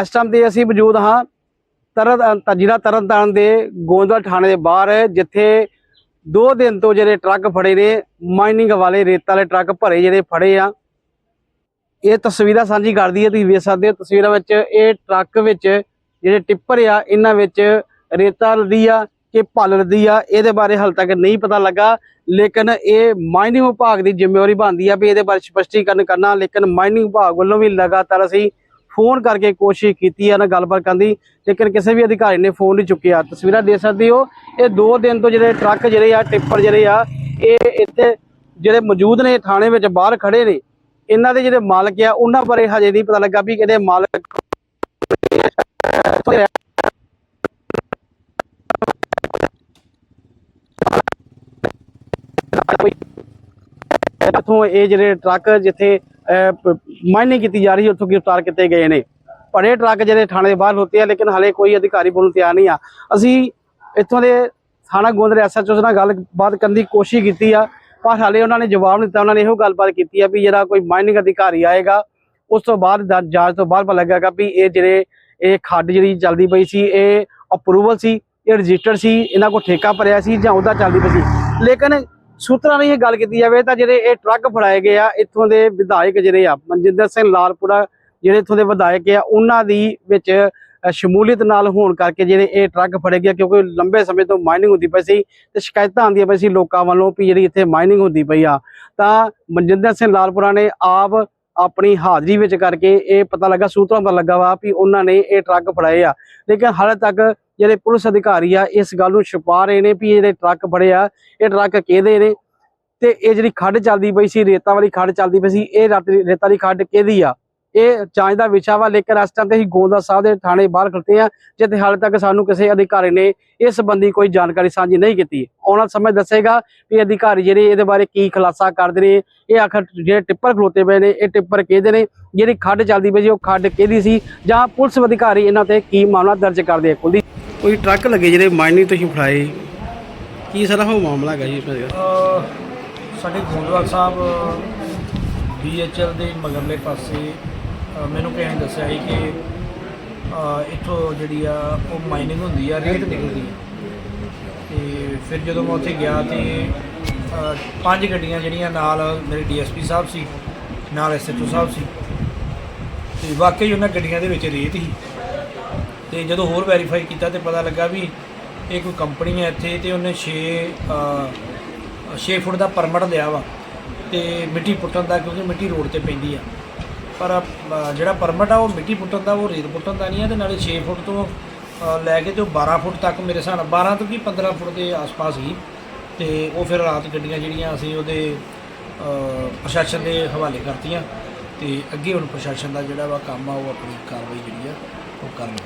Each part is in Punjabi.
ਇਸ ਟਾਈਮ ਤੇ ਅਸੀਂ ਮੌਜੂਦ ਹਾਂ ਤਰਨ ਤ- ਜ਼ਿਲ੍ਹਾ ਤਰਨਤਾਰਨ ਦੇ ਗੋਂਦਵਾਲ ਥਾਣੇ ਦੇ ਬਾਹਰ, ਜਿੱਥੇ ਦੋ ਦਿਨ ਤੋਂ ਜਿਹੜੇ ਟਰੱਕ ਫੜੇ ਨੇ ਮਾਈਨਿੰਗ ਵਾਲੇ ਰੇਤ ਵਾਲੇ ਟਰੱਕ ਭਰੇ ਜਿਹੜੇ ਫੜੇ ਆ। ਇਹ ਤਸਵੀਰਾਂ ਸਾਂਝੀ ਕਰਦੀ ਹੈ ਤੁਸੀਂ ਵੇਖ ਸਕਦੇ ਹੋ ਤਸਵੀਰਾਂ ਵਿੱਚ ਇਹ ਟਰੱਕ ਵਿੱਚ ਜਿਹੜੇ ਟਿੱਪਰ ਆ, ਇਹਨਾਂ ਵਿੱਚ ਰੇਤਾ ਲੱਦੀ ਆ ਕਿ ਭੱਲ ਲੱਦੀ ਆ, ਇਹਦੇ ਬਾਰੇ ਹਾਲ ਤੱਕ ਨਹੀਂ ਪਤਾ ਲੱਗਾ। ਲੇਕਿਨ ਇਹ ਮਾਈਨਿੰਗ ਵਿਭਾਗ ਦੀ ਜ਼ਿੰਮੇਵਾਰੀ ਬਣਦੀ ਆ ਵੀ ਇਹਦੇ ਬਾਰੇ ਸਪਸ਼ਟੀਕਰਨ ਕਰਨਾ। ਲੇਕਿਨ ਮਾਈਨਿੰਗ ਵਿਭਾਗ ਵੱਲੋਂ ਵੀ ਲਗਾਤਾਰ ਅਸੀਂ ਫੋਨ ਕਰਕੇ ਕੋਸ਼ਿਸ਼ ਕੀਤੀ ਆ ਨਾ ਗੱਲਬਾਤ ਕਰਨ ਦੀ, ਲੇਕਿਨ ਕਿਸੇ ਵੀ ਅਧਿਕਾਰੀ ਨੇ ਫੋਨ ਨਹੀਂ ਚੁੱਕਿਆ। ਤਸਵੀਰਾਂ ਦੇ ਸਕਦੇ ਹੋ, ਇਹ ਦੋ ਦਿਨ ਤੋਂ ਜਿਹੜੇ ਟਰੱਕ ਜਿਹੜੇ ਆ, ਟਿੱਪਰ ਜਿਹੜੇ ਆ, ਇਹ ਇੱਥੇ ਜਿਹੜੇ ਮੌਜੂਦ ਨੇ, ਥਾਣੇ ਵਿੱਚ ਬਾਹਰ ਖੜੇ ਨੇ। ਇਹਨਾਂ ਦੇ ਜਿਹੜੇ ਮਾਲਕ ਆ, ਉਹਨਾਂ ਬਾਰੇ ਹਜੇ ਨਹੀਂ ਪਤਾ ਲੱਗਾ ਵੀ ਕਿਹੜੇ ਮਾਲਕ ਇੱਥੋਂ ਇਹ ਜਿਹੜੇ ਟਰੱਕ ਜਿੱਥੇ ਮਾਈਨਿੰਗ ਕੀਤੀ ਜਾ ਰਹੀ ਹੈ, ਉੱਥੋਂ ਗ੍ਰਿਫਤਾਰ ਕੀਤੇ ਗਏ ਨੇ। ਪਰ ਟਰੱਕ ਜਿਹੜੇ ਥਾਣੇ ਦੇ ਬਾਹਰ ਹੁੰਦੇ ਆ, ਲੇਕਿਨ ਹਲੇ ਕੋਈ ਅਧਿਕਾਰੀ ਬੋਲਣ ਤਿਆਰ ਨਹੀਂ ਆ। ਅਸੀਂ ਇੱਥੋਂ ਦੇ ਥਾਣਾ ਗੋਂਦਰੇ ਐਸਐਚਓ ਨਾਲ ਗੱਲਬਾਤ ਕਰਨ ਦੀ ਕੋਸ਼ਿਸ਼ ਕੀਤੀ ਆ, ਪਰ ਹਾਲੇ ਉਹਨਾਂ ਨੇ ਜਵਾਬ ਨਹੀਂ ਦਿੱਤਾ। ਉਹਨਾਂ ਨੇ ਇਹੋ ਗੱਲਬਾਤ ਕੀਤੀ ਆ ਵੀ ਜਿਹੜਾ ਕੋਈ ਮਾਈਨਿੰਗ ਅਧਿਕਾਰੀ ਆਏਗਾ, ਉਸ ਤੋਂ ਬਾਅਦ ਜਾਂਚ ਤੋਂ ਬਾਅਦ ਪਤਾ ਲੱਗੇਗਾ ਵੀ ਇਹ ਜਿਹੜੇ, ਇਹ ਖੱਡ ਜਿਹੜੀ ਚੱਲਦੀ ਪਈ ਸੀ, ਇਹ ਅਪਰੂਵਲ ਸੀ, ਇਹ ਰਜਿਸਟਰਡ ਸੀ, ਇਹਨਾਂ ਕੋਲ ਠੇਕਾ ਭਰਿਆ ਸੀ ਜਾਂ ਉਹਦਾ ਚੱਲਦੀ ਪਈ ਸੀ। ਲੇਕਿਨ ਸੂਤਰਾਂ ਨੇ ਇਹ ਗੱਲ ਕੀਤੀ ਜਾਵੇ ਤਾਂ ਜਿਹੜੇ ਇਹ ਟਰੱਕ ਫੜਾਏ ਗਏ ਆ, ਇੱਥੋਂ ਦੇ ਵਿਧਾਇਕ ਜਿਹੜੇ ਆ, ਮਨਜਿੰਦਰ ਸਿੰਘ ਲਾਲਪੁਰਾ ਜਿਹੜੇ ਇੱਥੋਂ ਦੇ ਵਿਧਾਇਕ ਆ, ਉਹਨਾਂ ਦੀ ਵਿੱਚ ਸ਼ਮੂਲੀਅਤ ਨਾਲ ਹੋਣ ਕਰਕੇ ਜਿਹੜੇ ਇਹ ਟਰੱਕ ਫੜੇ ਗਏ ਕਿਉਂਕਿ ਲੰਬੇ ਸਮੇਂ ਤੋਂ ਮਾਈਨਿੰਗ ਹੁੰਦੀ ਪਈ ਸੀ ਤੇ ਸ਼ਿਕਾਇਤਾਂ ਆਉਂਦੀਆਂ ਪਈ ਸੀ ਲੋਕਾਂ ਵੱਲੋਂ ਵੀ ਜਿਹੜੀ ਇੱਥੇ ਮਾਈਨਿੰਗ ਹੁੰਦੀ ਪਈ ਆ। ਤਾਂ ਮਨਜਿੰਦਰ ਸਿੰਘ ਲਾਲਪੁਰਾ ਨੇ ਆਪ ਆਪਣੀ ਹਾਜ਼ਰੀ ਵਿੱਚ ਕਰਕੇ ਇਹ ਪਤਾ ਲੱਗਾ, ਸੂਤਰਾਂ ਪਤਾ ਲੱਗਾ ਵਾ ਵੀ ਉਹਨਾਂ ਨੇ ਇਹ ਟਰੱਕ ਫੜਾਏ ਆ। ਲੇਕਿਨ ਹਾਲੇ ਤੱਕ ਜਿਹੜੇ ਪੁਲਿਸ ਅਧਿਕਾਰੀ ਆ, ਇਸ ਗੱਲ ਨੂੰ ਛੁਪਾ ਰਹੇ ਨੇ ਵੀ ਇਹ ਜਿਹੜੇ ਟਰੱਕ ਫੜੇ ਆ, ਇਹ ਟਰੱਕ ਕਿਹਦੇ ਨੇ? ਤੇ ਇਹ ਜਿਹੜੀ ਖੱਡ ਚੱਲਦੀ ਪਈ ਸੀ, ਰੇਤਾ ਵਾਲੀ ਖੱਡ ਚੱਲਦੀ ਪਈ ਸੀ, ਇਹ ਰਾਤ- ਰੇਤਾ ਵਾਲੀ ਖੱਡ ਕਿਹਦੀ ਆ? ਇਹ ਜਾਂਚ ਦਾ ਵਿਸ਼ਾ ਵਾ ਲੇਕਿਨ ਇਸ ਟਾਈਮ ਤੇ ਅਸੀਂ ਗੋਂਦਾ ਸਾਹਿਬ ਦੇ ਥਾਣੇ ਬਾਹਰ ਖੜਤੇ ਆ ਜਿੱਥੇ ਹਾਲੇ ਤੱਕ ਸਾਨੂੰ ਕਿਸੇ ਅਧਿਕਾਰੀ ਨੇ ਇਸ ਸੰਬੰਧੀ ਕੋਈ ਜਾਣਕਾਰੀ ਸਾਂਝੀ ਨਹੀਂ ਕੀਤੀ। ਆਉਣ ਸਮੇਂ ਦੱਸੇਗਾ ਵੀ ਅਧਿਕਾਰੀ ਜਿਹੜੇ ਇਹਦੇ ਬਾਰੇ ਕੀ ਖੁਲਾਸਾ ਕਰਦੇ ਨੇ ਇਹ ਆਖਰ ਜਿਹੜੇ ਟਿੱਪਰ ਖਲੋਤੇ ਪਏ ਨੇ ਇਹ ਟਿੱਪਰ ਕਿਹਦੇ ਨੇ ਜਿਹੜੀ ਖੱਡ ਚੱਲਦੀ ਪਈ ਸੀ ਉਹ ਖੱਡ ਕਿਹਦੀ ਸੀ ਜਾਂ ਪੁਲਿਸ ਅਧਿਕਾਰੀ ਇਹਨਾਂ ਤੇ ਕੀ ਮਾਮਲਾ ਦਰਜ ਕਰਦੇ ਆ? ਕੁਲਦੀ ਕੋਈ ਟਰੱਕ ਲੱਗੇ ਜਿਹੜੇ ਮਾਈਨਿੰਗ ਤੁਸੀਂ ਫੜਾਏ? ਕੀ ਸਾਰਾ ਉਹ ਮਾਮਲਾ ਹੈਗਾ ਜੀ ਸਾਡੇ ਗੋਂਦਵਾਲ ਸਾਹਿਬ ਬੀਐਚਐਲ ਦੇ ਮਗਰਲੇ ਪਾਸੇ ਮੈਨੂੰ ਕਿਸੇ ਨੇ ਦੱਸਿਆ ਸੀ ਕਿ ਇੱਥੋਂ ਜਿਹੜੀ ਆ, ਉਹ ਮਾਈਨਿੰਗ ਹੁੰਦੀ ਆ, ਰੇਤ ਨਿਕਲਦੀ ਆ। ਤੇ ਫਿਰ ਜਦੋਂ ਮੈਂ ਉੱਥੇ ਗਿਆ ਤੇ ਪੰਜ ਗੱਡੀਆਂ ਜਿਹੜੀਆਂ ਨਾਲ ਮੇਰੇ ਡੀਐਸਪੀ ਸਾਹਿਬ ਸੀ, ਨਾਲ ਐਸਐਚਓ ਸਾਹਿਬ ਸੀ। ਤੇ ਵਾਕਈ ਉਹਨਾਂ ਗੱਡੀਆਂ ਦੇ ਵਿੱਚ ਰੇਤ ਸੀ। ਤੇ ਜਦੋਂ ਹੋਰ ਵੈਰੀਫਾਈ ਕੀਤਾ ਤੇ ਪਤਾ ਲੱਗਾ ਵੀ ਇਹ ਕੋਈ ਕੰਪਨੀ ਹੈ ਇੱਥੇ ਤੇ ਉਹਨੇ 6 6 ਫੁੱਟ ਦਾ ਪਰਮਿਟ ਲਿਆ ਵਾ। ਤੇ ਮਿੱਟੀ ਪੁੱਟਣ ਦਾ, ਕਿਉਂਕਿ ਮਿੱਟੀ ਰੋਡ ਤੇ ਪੈਂਦੀ ਆ। ਪਰ ਅ, ਜਿਹੜਾ ਪਰਮਿਟ ਆ ਉਹ ਮਿੱਟੀ ਪੁੱਟਣ ਦਾ ਉਹ ਰੇਤ ਪੁੱਟਣ ਦਾ ਨਹੀਂ ਹੈ ਤੇ ਨਾਲੇ 6 ਫੁੱਟ ਤੋਂ ਅ, ਲੈ ਕੇ ਤੇ ਉਹ 12 ਫੁੱਟ ਤੱਕ ਮੇਰੇ ਹਿਸਾਬ ਨਾਲ 12 ਤੋਂ ਕੀ 15 ਫੁੱਟ ਦੇ ਆਸ-ਪਾਸ ਹੀ ਤੇ ਉਹ ਫਿਰ ਰਾਤ ਗੱਡੀਆਂ ਜਿਹੜੀਆਂ ਅਸੀਂ ਉਹਦੇ ਅ, ਪ੍ਰਸ਼ਾਸਨ ਦੇ ਹਵਾਲੇ ਕਰਤੀਆਂ ਤੇ ਅੱਗੇ ਹੁਣ ਪ੍ਰਸ਼ਾਸਨ ਦਾ ਜਿਹੜਾ ਵਾ ਕੰਮ ਆ ਉਹ ਆਪਣੀ ਕਾਰਵਾਈ ਜਿਹੜੀ ਆ ਉਹ ਕਰਨਗੇ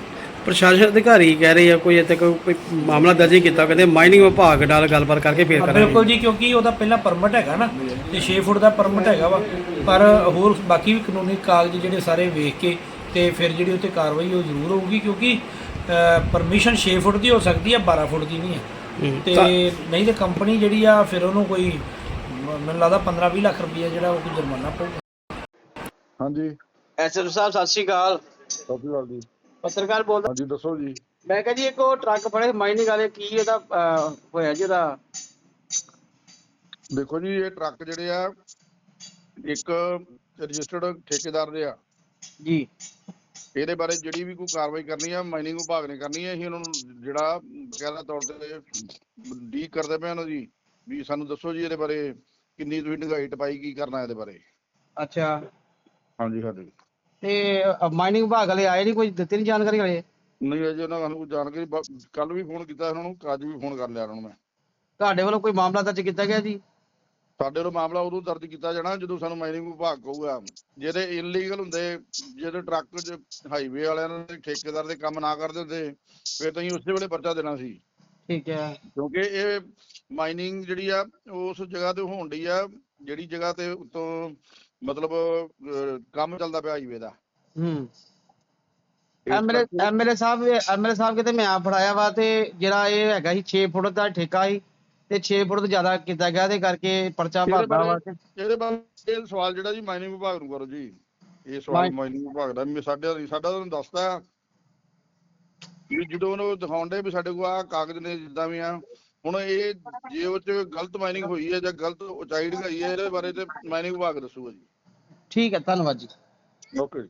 ਪ੍ਰਸ਼ਾਸਨ ਅਧਿਕਾਰੀ ਕਹਿ ਰਹੇ ਆ ਕੋਈ ਇੱਥੇ ਕੋਈ ਮਾਮਲਾ ਦਰਜ ਨਹੀਂ ਕੀਤਾ ਕਹਿੰਦੇ ਮਾਈਨਿੰਗ ਵਿਭਾਗ ਨਾਲ ਗੱਲਬਾਤ ਕਰਕੇ ਫੇਰ ਹਾਂ, ਕਰਾਂਗੇ। ਬਿਲਕੁਲ ਜੀ ਕਿਉਂਕਿ ਉਹਦਾ ਪਹਿਲਾਂ ਪਰਮਿਟ ਹੈਗਾ ਨਾ ਤੇ 6 ਫੁੱਟ ਦਾ ਪਰਮਿਟ ਹੈਗਾ ਵਾ। ਪਰ ਹੋਰ ਬਾਕੀ ਵੀ ਕਾਨੂੰਨੀ ਕਾਗਜ਼ ਜਿਹੜੇ ਸਾਰੇ ਵੇਖ ਕੇ ਤੇ ਫਿਰ ਜਿਹੜੀ ਉੱਤੇ ਕਾਰਵਾਈ ਉਹ ਜ਼ਰੂਰ ਹੋਊਗੀ ਕਿਉਂਕਿ ਪਰਮਿਸ਼ਨ 6 ਫੁੱਟ ਦੀ ਹੋ ਸਕਦੀ ਹੈ 12 ਫੁੱਟ ਦੀ ਨਹੀਂ ਹੈ ਹੂੰ, ਤੇ ਨਹੀਂ ਤੇ ਕੰਪਨੀ ਜਿਹੜੀ ਆ ਫਿਰ ਉਹਨੂੰ ਕੋਈ ਮ- ਮੈਨੂੰ ਲੱਗਦਾ 15 20 ਲੱਖ ਰੁਪਈਆ ਜਿਹੜਾ ਉਹ ਕੋਈ ਜੁਰਮਾਨਾ ਪਊਗਾ। ਹਾਂਜੀ। ਐਸਐਸ ਸਾਹਿਬ ਸਤਿ ਸ਼੍ਰੀ ਅਕਾਲ। ਸਤਿ ਸ਼੍ਰੀ ਅਕਾਲ ਜੀ। ਪੱਤਰਕਾਰ ਬੋਲਦਾ ਹਾਂਜੀ ਦੱਸੋ ਜੀ। ਮੈਂ ਕਿਹਾ ਜੀ ਇੱਕ ਉਹ ਟਰੱਕ ਫੜੇ ਮਾਈਨਿੰਗ ਵਾਲੇ ਕੀ ਇਹਦਾ ਅਹ, ਹੋਇਆ ਜਿਹਦਾ ਦੇਖੋ ਜੀ ਇਹ ਟਰੱਕ ਜਿਹੜੇ ਆ ਇੱਕ ਰਜਿਸਟਰਡ ਠੇਕੇਦਾਰ ਦੇ ਆ। ਜੀ। ਇਹਦੇ ਬਾਰੇ ਜਿਹੜੀ ਵੀ ਕੋਈ ਕਾਰਵਾਈ ਕਰਨੀ ਆ ਮਾਈਨਿੰਗ ਵਿਭਾਗ ਨੇ ਕਰਨੀ ਹੈ ਅਸੀਂ ਉਹਨਾਂ ਨੂੰ ਜਿਹੜਾ ਬਕਾਇਦਾ ਤੌਰ ਤੇ ਡੀਕ ਕਰਦੇ ਪਏ ਉਹਨਾਂ ਜੀ ਵੀ ਸਾਨੂੰ ਦੱਸੋ ਜੀ ਇਹਦੇ ਬਾਰੇ ਕਿੰਨੀ ਤੁਸੀਂ ਡੂੰਘਾਈ ਟਪਾਈ ਕੀ ਕਰਨਾ ਇਹਦੇ ਬਾਰੇ। ਅੱਛਾ। ਹਾਂਜੀ ਹਾਂਜੀ। ਤੇ ਮਾਈਨਿੰਗ ਵਿਭਾਗ ਵਾਲੇ ਆਏ ਨਹੀਂ ਕੋਈ ਦਿੱਤੀ ਨਹੀਂ ਜਾਣਕਾਰੀ ਵਾਲੇ ਨਹੀਂ ਅਜੇ ਉਹਨਾਂ ਨੂੰ ਕੋਈ ਜਾਣਕਾਰੀ ਕੱਲ ਵੀ ਫੋਨ ਕੀਤਾ ਉਹਨਾਂ ਨੂੰ ਅੱਜ ਵੀ ਫੋਨ ਕਰ ਲਿਆ ਉਹਨਾਂ ਨੂੰ ਮੈਂ। ਤੁਹਾਡੇ ਵੱਲੋਂ ਕੋਈ ਮਾਮਲਾ ਦਰਜ ਕੀਤਾ ਗਿਆ ਜੀ? ਸਾਡੇ ਵੱਲੋਂ ਮਾਮਲਾ ਉਦੋਂ ਦਰਜ ਕੀਤਾ ਜਾਣਾ ਜਦੋਂ ਸਾਨੂੰ ਮਾਈਨਿੰਗ ਵਿਭਾਗ ਕਹੂਗਾ। ਜਿਹੜੇ ਇਲੀਗਲ ਹੁੰਦੇ ਜਿਹੜੇ ਟਰੱਕ ਚ ਹਾਈਵੇ ਵਾਲਿਆਂ ਨੇ ਠੇਕੇਦਾਰ ਦੇ ਕੰਮ ਨਾ ਕਰਦੇ ਹੁੰਦੇ ਫਿਰ ਤਾਂ ਅਸੀਂ ਉਸੇ ਵੇਲੇ ਪਰਚਾ ਦੇਣਾ ਸੀ। ਠੀਕ ਹੈ। ਕਿਉਂਕਿ ਇਹ ਮਾਈਨਿੰਗ ਜਿਹੜੀ ਆ ਉਸ ਜਗ੍ਹਾ ਤੇ ਹੋਣ ਡਈ ਆ ਜਿਹੜੀ ਜਗ੍ਹਾ ਤੇ ਉਤੋਂ ਮਤਲਬ ਕੰਮ ਚੱਲਦਾ ਪਿਆ ਹਾਈਵੇ ਦਾ। ਹੂੰ। ਐਮਐਲਏ ਐਮਐਲਏ ਸਾਹਿਬ ਐਮਐਲਏ ਸਾਹਿਬ ਕਿਤੇ ਮੈਂ ਆ ਫੜਾਇਆ ਵਾ ਤੇ ਜਿਹੜਾ ਇਹ ਹੈਗਾ ਸੀ 6 ਫੁੱਟ ਦਾ ਠੇਕਾ ਸੀ ਤੇ 6 ਫੁੱਟ ਤੋਂ ਜ਼ਿਆਦਾ ਕੀਤਾ ਗਿਆ ਤੇ ਕਰਕੇ ਪਰਚਾ ਭਰਦਾ ਵਾ ਇਹਦੇ ਬਾਰੇ ਇਹ ਸਵਾਲ ਜਿਹੜਾ ਜੀ ਮਾਈਨਿੰਗ ਵਿਭਾਗ ਨੂੰ ਕਰੋ ਜੀ। ਇਹ ਸਵਾਲ ਮਾਈ- ਮਾਈਨਿੰਗ ਵਿਭਾਗ ਦਾ ਮੈਂ ਸਾਡਾ ਸਾਡਾ ਤੁਹਾਨੂੰ ਦੱਸਦਾ। ਵੀ ਜਦੋਂ ਉਹਨੂੰ ਦਿਖਾਉਣ ਦੇ ਵੀ ਸਾਡੇ ਕੋਲ ਆ ਕਾਗਜ਼ ਨੇ ਜਿੱਦਾਂ ਵੀ ਆ ਹੁਣ ਇਹ ਜੇ ਉਹ ਚ ਗਲਤ ਮਾਈਨਿੰਗ ਹੋਈ ਹੈ ਜਾਂ ਗਲਤ ਉਚਾਈ ਢਗਾਈ ਹੈ ਇਹਦੇ ਬਾਰੇ ਤੇ ਮਾਈਨਿੰਗ ਵਿਭਾਗ ਦੱਸੂਗਾ ਜੀ। ਠੀਕ ਹੈ ਧੰਨਵਾਦ ਜੀ। ਓਕੇ